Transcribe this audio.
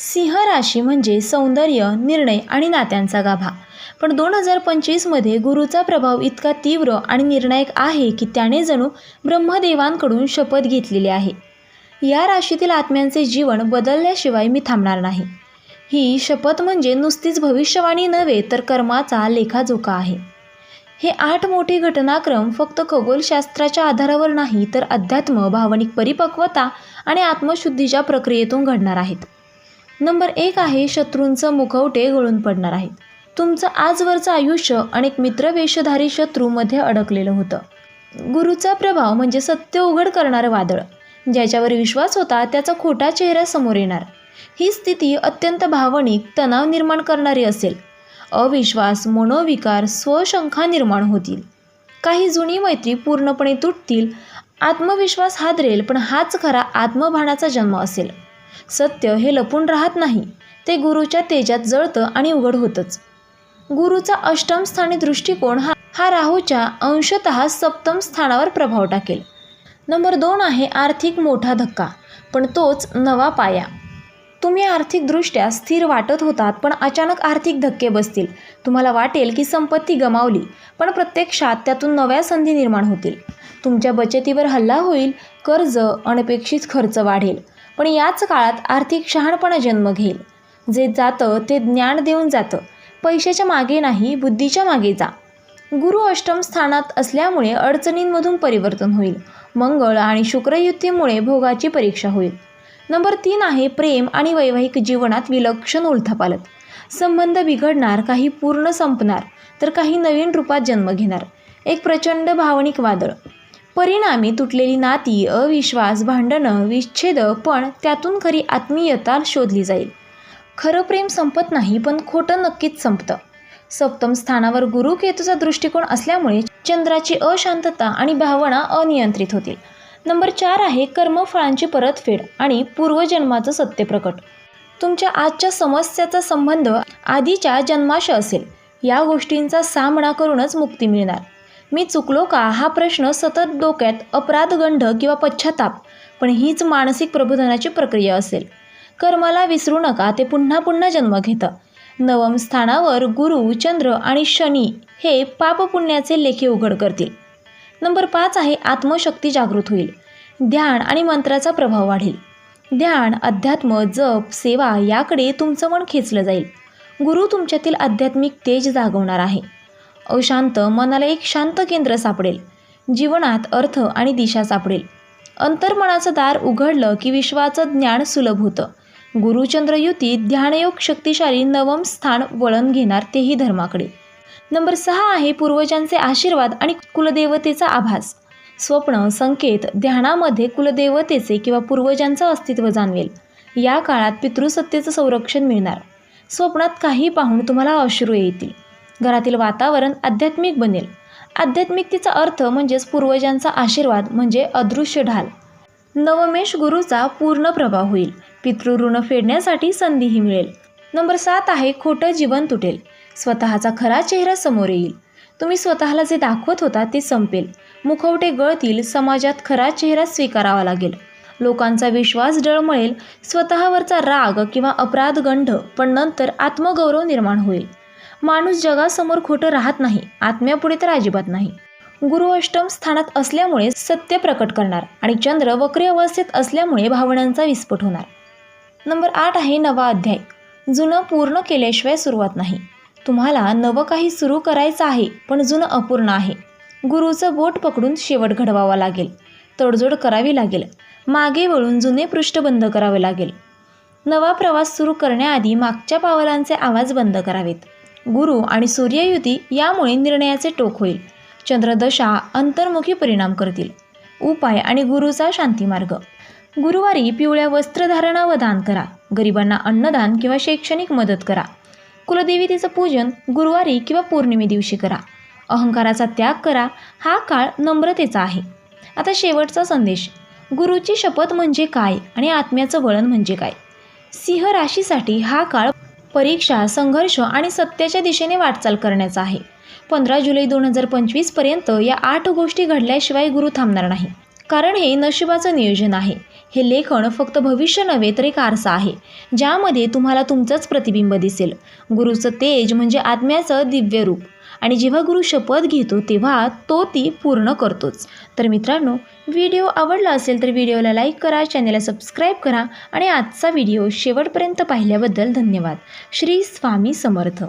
सिंह राशी म्हणजे सौंदर्य निर्णय आणि नात्यांचा गाभा. पण दोन हजार पंचवीसमध्ये गुरुचा प्रभाव इतका तीव्र आणि निर्णायक आहे की त्याने जणू ब्रह्मदेवांकडून शपथ घेतलेली आहे. या राशीतील आत्म्यांचे जीवन बदलल्याशिवाय मी थांबणार नाही. ही शपथ म्हणजे नुसतीच भविष्यवाणी नव्हे तर कर्माचा लेखाजोखा आहे. हे आठ मोठे घटनाक्रम फक्त खगोलशास्त्राच्या आधारावर नाही तर अध्यात्म भावनिक परिपक्वता आणि आत्मशुद्धीच्या प्रक्रियेतून घडणार आहेत. नंबर एक आहे शत्रूंचं मुखवटे गळून पडणार आहेत तुमचं आजवरचं आयुष्य अनेक मित्रवेषधारी शत्रूमध्ये अडकलेलं होतं. गुरुचा प्रभाव म्हणजे सत्य उघड करणारं वादळ. ज्याच्यावर विश्वास होता त्याचा खोटा चेहरा समोर येणार. ही स्थिती अत्यंत भावनिक तणाव निर्माण करणारी असेल. अविश्वास मनोविकार स्वशंखा निर्माण होतील. काही जुनी मैत्री पूर्णपणे तुटतील. आत्मविश्वास हादरेल पण हाच खरा आत्मभानाचा जन्म असेल. सत्य हे लपून राहत नाही. ते गुरुच्या तेजात जळतं आणि उघड होतंच. गुरुचा अष्टम स्थानी दृष्टिकोन हा हा राहूच्या अंशतः सप्तम स्थानावर प्रभाव टाकेल. नंबर दोन आहे आर्थिक मोठा धक्का पण तोच नवा पाया. तुम्ही आर्थिकदृष्ट्या स्थिर वाटत होतात पण अचानक आर्थिक धक्के बसतील. तुम्हाला वाटेल की संपत्ती गमावली पण प्रत्यक्षात त्यातून नव्या संधी निर्माण होतील. तुमच्या बचतीवर हल्ला होईल कर्ज अनपेक्षित खर्च वाढेल. पण याच काळात आर्थिक शहाणपणा जन्म घेईल. जे जातं ते ज्ञान देऊन जातं. पैशाच्या मागे नाही बुद्धीच्या मागे जा. गुरु अष्टम स्थानात असल्यामुळे अडचणींमधून परिवर्तन होईल. मंगळ आणि शुक्रयुतीमुळे भोगाची परीक्षा होईल. नंबर तीन आहे प्रेम आणि वैवाहिक जीवनात विलक्षण उलथापालत. संबंध बिघडणार काही पूर्ण संपणार तर काही नवीन रूपात जन्म घेणार. एक प्रचंड भावनिक वादळ. परिणामी तुटलेली नाती अविश्वास भांडणं विच्छेद पण त्यातून खरी आत्मीयता शोधली जाईल. खरं प्रेम संपत नाही पण खोटं नक्कीच संपतं. सप्तम स्थानावर गुरु केतूचा दृष्टिकोन असल्यामुळे चंद्राची अशांतता आणि भावना अनियंत्रित होतील. नंबर चार आहे कर्मफळांची परतफेड आणि पूर्वजन्माचं सत्य प्रकट तुमच्या आजच्या समस्याचा संबंध आधीच्या जन्माशी असेल. या गोष्टींचा सामना करूनच मुक्ती मिळणार. मी चुकलो का? हा प्रश्न सतत डोक्यात अपराधगंध किंवा पश्चाताप पण हीच मानसिक प्रबोधनाची प्रक्रिया असेल. कर्माला विसरू नका ते पुन्हा पुन्हा जन्म घेतं. नवम स्थानावर गुरु चंद्र आणि शनी हे पापपुण्याचे लेखे उघड करतील. नंबर पाच आहे आत्मशक्ती जागृत होईल. ध्यान आणि मंत्राचा प्रभाव वाढेल. ध्यान अध्यात्म जप सेवा याकडे तुमचं मन खेचलं जाईल. गुरु तुमच्यातील आध्यात्मिक तेज जागवणार आहे. अशांत मनाला एक शांत केंद्र सापडेल. जीवनात अर्थ आणि दिशा सापडेल. अंतर्मनाचं दार उघडलं की विश्वाचं ज्ञान सुलभ होतं. गुरुचंद्र युती ध्यानयोग शक्तिशाली नवम स्थान वळण घेणार तेही धर्माकडे. नंबर सहा आहे पूर्वजांचे आशीर्वाद आणि कुलदेवतेचा आभास. स्वप्न संकेत ध्यानामध्ये कुलदेवतेचे किंवा पूर्वजांचं अस्तित्व जाणवेल. या काळात पितृसत्तेचं संरक्षण मिळणार. स्वप्नात काही पाहून तुम्हाला अश्रू येतील. घरातील वातावरण आध्यात्मिक बनेल. आध्यात्मिकतेचा अर्थ म्हणजेच पूर्वजांचा आशीर्वाद म्हणजे अदृश्य ढाल. नवमेश गुरुचा पूर्ण प्रभाव होईल. पितृऋण फेडण्यासाठी संधीही मिळेल. नंबर सात आहे खोटं जीवन तुटेल. स्वतःचा खरा चेहरा समोर येईल. तुम्ही स्वतःला जे दाखवत होता ते संपेल. मुखवटे गळतील समाजात खरा चेहरा स्वीकारावा लागेल. लोकांचा विश्वास डळमळेल स्वतःवरचा राग किंवा अपराधगंध पण नंतर आत्मगौरव निर्माण होईल. माणूस जगासमोर खोटं राहत नाही आत्म्यापुढे तर अजिबात नाही. गुरु अष्टम स्थानात असल्यामुळे सत्य प्रकट करणार आणि चंद्र वक्री अवस्थेत असल्यामुळे भावनांचा विस्फोट होणार. नंबर आठ आहे नवा अध्याय. जुनं पूर्ण केल्याशिवाय सुरुवात नाही. तुम्हाला नवं काही सुरू करायचं आहे पण जुनं अपूर्ण आहे. गुरुचं बोट पकडून शेवट घडवावा लागेल. तडजोड करावी लागेल. मागे वळून जुने पृष्ठ बंद करावे लागेल. नवा प्रवास सुरू करण्याआधी मागच्या पावलांचे आवाज बंद करावेत. गुरु आणि सूर्ययुती यामुळे निर्णयाचे टोक होईल. चंद्रदशा अंतर्मुखी परिणाम करतील. उपाय आणि गुरुचा शांतीमार्ग. गुरुवारी पिवळ्या वस्त्रधारणा व दान करा. गरिबांना अन्नदान किंवा शैक्षणिक मदत करा. कुलदेवीतेचं पूजन गुरुवारी किंवा पौर्णिमे दिवशी करा. अहंकाराचा त्याग करा हा काळ नम्रतेचा आहे. आता शेवटचा संदेश. गुरुची शपथ म्हणजे काय आणि आत्म्याचं वळण म्हणजे काय? सिंह राशीसाठी हा काळ परीक्षा संघर्ष आणि सत्याच्या दिशेने वाटचाल करण्याचा आहे. पंधरा जुलै दोन हजार पंचवीसपर्यंत या आठ गोष्टी घडल्याशिवाय गुरु थांबणार नाही. कारण हे नशिबाचं नियोजन आहे. हे लेखन फक्त भविष्य नव्हे तर एक आरसा आहे. ज्यामध्ये तुम्हाला तुमचंच प्रतिबिंब दिसेल. गुरुचं तेज म्हणजे आत्म्याचं दिव्य रूप आणि जेव्हा गुरु शपथ घेतो तेव्हा तो ती पूर्ण करतोच. तर मित्रांनो व्हिडिओ आवडला असेल तर व्हिडिओला लाईक करा चॅनलला सबस्क्राईब करा आणि आजचा व्हिडिओ शेवटपर्यंत पाहिल्याबद्दल धन्यवाद. श्री स्वामी समर्थ.